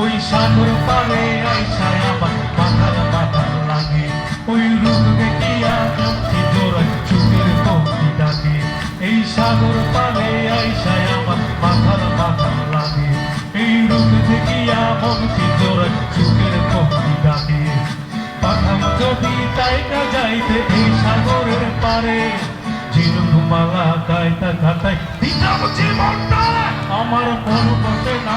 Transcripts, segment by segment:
ওই সাগর পারে আইসায় আমার মাথার মাথার লাগে ওই রূপ দেখিয়া চমকি জোড়ায় চুপের পঙ্ক্তি ডাকে এই সাগর পারে আইসায় আমার মাথার মাথার লাগে এই রূপ দেখিয়া মনকে জোড়ায় চুপের পঙ্ক্তি ডাকে পাঠাম যদি তাইটা যাইতে এই সাগরের পারে ঝিনুক মালা গাইতা ঘাটাই দিতাম জীবনটা আমার মন বসে না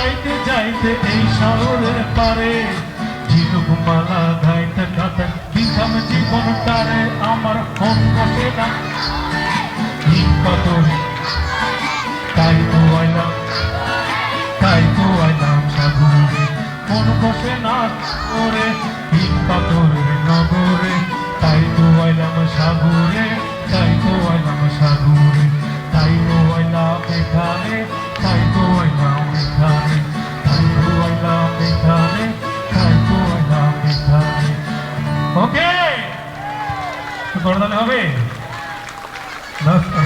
যদি তাইতে যাইতে এই শহরের পারে ঝিনুক মালা গাইতে গাতে দিতাম জীবন তারে আমার মন বসে না পাথরে তাই তো আইলাম, তাই তো আইলাম সাগরে। মন বসে না ইট পাথরের নগরে, তাই তো আইলাম সাগরে, তাই তো আইলাম সাগরে। ওকে করদালে হবে? নমস্কার